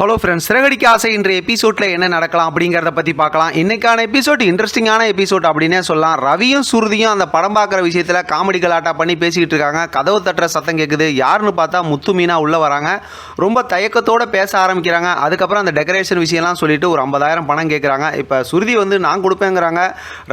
Hello friends Siragadikka ஆசை இன்றைய எபிசோடில் என்ன நடக்கலாம் அப்படிங்கிறத பற்றி பார்க்கலாம். இன்னைக்கான எபிசோட் இன்ட்ரெஸ்டிங்கான எபிசோட் அப்படின்னே சொல்லலாம். ரவியும் சுருதியும் அந்த படம் பார்க்குற விஷயத்தில் காமெடி கலாட்டா பண்ணி பேசிக்கிட்டு இருக்காங்க. கதவு தட்டுற சத்தம் கேட்குது யாருன்னு பார்த்தா முத்து மீனா உள்ளே வராங்க. ரொம்ப தயக்கத்தோட பேச ஆரம்பிக்கிறாங்க. அதுக்கப்புறம் அந்த டெக்கரேஷன் விஷயம்லாம் சொல்லிட்டு ஒரு ஐம்பதாயிரம் பணம் கேட்குறாங்க இப்போ சுருதி வந்து நான் கொடுப்பேங்கிறாங்க.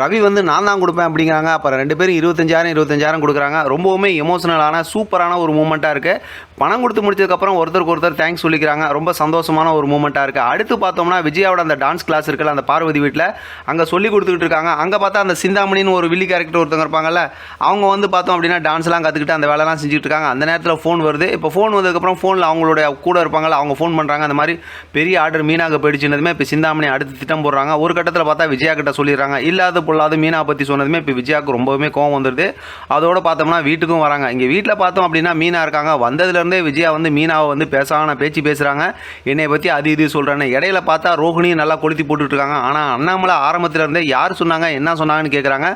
ரவி வந்து நான் தான் கொடுப்பேன் அப்படிங்கிறாங்க. அப்புறம் ரெண்டு பேரும் இருபத்தஞ்சாயிரம் இருபத்தஞ்சாயிரம் கொடுக்குறாங்க. ரொம்பவுமே எமோஷனலான சூப்பரான ஒரு மூமெண்ட்டாக இருக்குது பணம் கொடுத்து முடிச்சதுக்கப்புறம் ஒருத்தருக்கு ஒருத்தர் தேங்க்ஸ் சொல்லிக்கிறாங்க. ரொம்ப சந்தோஷம் சந்தோஷமான ஒரு மூமெண்ட்டாக இருக்குது அடுத்து பார்த்தோம்னா விஜயாவோட அந்த டான்ஸ் கிளாஸ் இருக்குல்ல அந்த பார்வதி வீட்டில் அங்கே சொல்லி கொடுத்துக்கிட்டு இருக்காங்க. அங்கே பார்த்தா அந்த சிந்தாமணின்னு ஒரு வில்லி கேரக்டர் ஒருத்தவங்க இருப்பாங்கல்ல அவங்க வந்து பார்த்தோம் அப்படின்னா டான்ஸ்லாம் கற்றுக்கிட்டு அந்த வேலைலாம் செஞ்சுட்டு இருக்காங்க. அந்த நேரத்தில் ஃபோன் வருது. இப்போ ஃபோன் வந்ததுக்கப்புறம் ஃபோனில் அவங்களுடைய கூட இருப்பாங்கல்ல அவங்க ஃபோன் பண்ணுறாங்க அந்த மாதிரி பெரிய ஆர்டர் மீனாக போயிடுச்சுனதுமே இப்போ சிந்தாமணி அடுத்து திட்டம் போடுறாங்க. ஒரு கட்டத்தில் பார்த்தா விஜயா கிட்ட சொல்லிடுறாங்க. இல்லாத பொல்லாத மீனா பற்றி சொன்னதுமே இப்போ விஜயாவுக்கு ரொம்பவுமே கோவம் வந்துடுது அதோட பார்த்தோம்னா வீட்டுக்கும் வராங்க. இங்கே வீட்டில் பார்த்தோம் அப்படின்னா மீனா இருக்காங்க. வந்ததுலேருந்தே விஜயா வந்து மீனாவை வந்து பேசான பேச்சு பேசுகிறாங்க என்ன பற்றி அது இது சொல்கிறானே இடையில பார்த்தா ரோஹிணியும் நல்லா கொளுத்தி போட்டுட்டு இருக்காங்க ஆனால் அண்ணாமலை ஆரம்பத்தில் இருந்தே யார் சொன்னாங்க என்ன சொன்னாங்கன்னு கேட்குறாங்க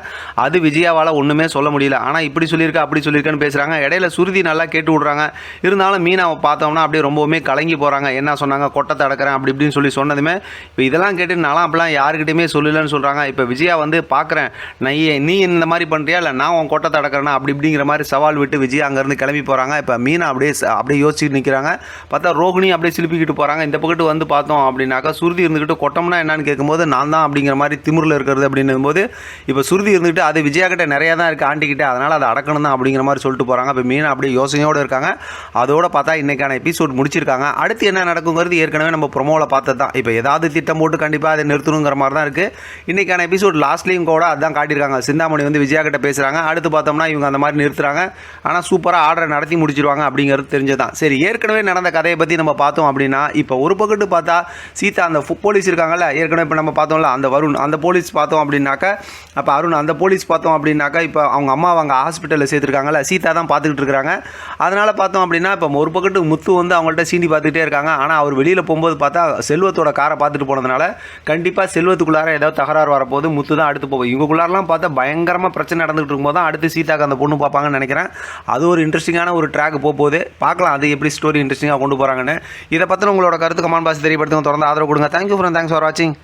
அது விஜயாவால் ஒன்றுமே சொல்ல முடியல. ஆனால் இப்படி சொல்லியிருக்க அப்படி சொல்லியிருக்கேன்னு பேசுகிறாங்க இடையில சுருதி நல்லா கேட்டு விட்றாங்க. இருந்தாலும் மீனாவை பார்த்தோம்னா அப்படியே ரொம்பவுமே கலங்கி போகிறாங்க என்ன சொன்னாங்க கொட்டத்தை அடக்கிறேன் அப்படி இப்படின்னு சொல்லி சொன்னதுமே இப்போ இதெல்லாம் கேட்டு நான்லாம் அப்படிலாம் யாருக்கிட்டையுமே சொல்லலன்னு சொல்கிறாங்க இப்போ விஜயா வந்து பார்க்குறேன் நான் நீ இந்த மாதிரி பண்ணுறியா இல்லை நான் உன் கொட்டத்தை தடக்கிறேன்னா அப்படி இப்படிங்கிற மாதிரி சவால் விட்டு விஜய் அங்கேருந்து கிளம்பி போகிறாங்க இப்போ மீனா அப்படியே அப்படியே யோசிச்சுட்டு நிற்கிறாங்க பார்த்தா ரோகிணி அப்படியே சிலுப்பிக்கிட்டு போகிறாங்க இந்த பக்கத்து வந்து பார்த்தோம் அப்படின்னாக்கா சுருதி இருந்துக்கிட்டு கொட்டம்னா என்னன்னு கேட்கும்போது நான் தான் அப்படிங்கிற மாதிரி திமுரில் இருக்கிறது அப்படின்னும் போது இப்போ சுருதி இருந்துக்கிட்டு அது விஜயா கிட்ட நிறையா தான் இருக்குது ஆண்டிக்கிட்டு அதனால் அதை அடக்கணும் தான் அப்படிங்கிற மாதிரி சொல்லிட்டு போகிறாங்க இப்போ மீன் அப்படியே யோசனையோடு இருக்காங்க. அதோட பார்த்தா இன்னைக்கான எபிசோட் முடிச்சிருக்காங்க. அடுத்து என்ன நடக்குங்கிறது ஏற்கனவே நம்ம ப்ரொமோவில் பார்த்தது தான். இப்போ ஏதாவது திட்டம் போட்டு கண்டிப்பாக அதை நிறுத்தணுங்கிற மாதிரி தான் இருக்குது இன்னைக்கான எபிசோட் லாஸ்ட்லேயும் கூட அதான் காட்டியிருக்காங்க. சிந்தாமணி வந்து விஜயா கிட்ட பேசுகிறாங்க அடுத்து பார்த்தோம்னா இவங்க அந்த மாதிரி நிறுத்துறாங்க. ஆனால் சூப்பராக ஆர்டரை நடத்தி முடிச்சிருவாங்க அப்படிங்கிறது தெரிஞ்சதான் சரி ஏற்கனவே நடந்த கதையை பற்றி நம்ம பார்த்தோம் அப்படின்னா இப்போ ஒரு பக்கத்து பார்த்தா சீதா அந்த போலீஸ் இருக்காங்கல்ல ஏற்கனவே இப்போ நம்ம பார்த்தோம்ல அந்த வருண் அந்த போலீஸ் பார்த்தோம் அப்படின்னாக்கா அப்போ அருண் அந்த போலீஸ் பார்த்தோம் அப்படின்னாக்கா இப்போ அவங்க அம்மா அவங்க ஹாஸ்பிட்டலில் சேர்த்துருக்காங்கல்ல சீதா தான் பார்த்துக்கிட்டு இருக்காங்க. அதனால் பார்த்தோம் அப்படின்னா இப்போ ஒரு பக்கத்து முத்து வந்து அவங்கள்ட்ட சீண்டி பார்த்துக்கிட்டே இருக்காங்க. ஆனால் அவர் வெளியில் போகும்போது பார்த்தா செல்வத்தோட காரை பார்த்துட்டு போனதுனால கண்டிப்பாக செல்வத்துக்குள்ளார ஏதாவது தகராறு வரப்போது முத்து தான் அடுத்து போகும் இவங்களுக்குள்ளாரெலாம் பார்த்தா பயங்கரமாக பிரச்சனை நடந்துகிட்டு இருக்கும்போது தான் அடுத்து சீதாக்கு அந்த பொண்ணு பார்ப்பாங்கன்னு நினைக்கிறேன். அது ஒரு இன்ட்ரெஸ்டிங்கான ஒரு ட்ராக் போக போகுது. பார்க்கலாம் அது எப்படி ஸ்டோரி இன்ட்ரெஸ்டிங்காக கொண்டு போகிறாங்கன்னு இதை பற்றின உங்களோட கருத்து கமெண்ட் பாஸ் தெரியப்படுத்துங்க. தொடர்ந்து ஆதரவு கொடுங்க. தேங்க்யூ ஃப்ரெண்ட் தேங்க்ஸ் ஃபார் வாட்சிங்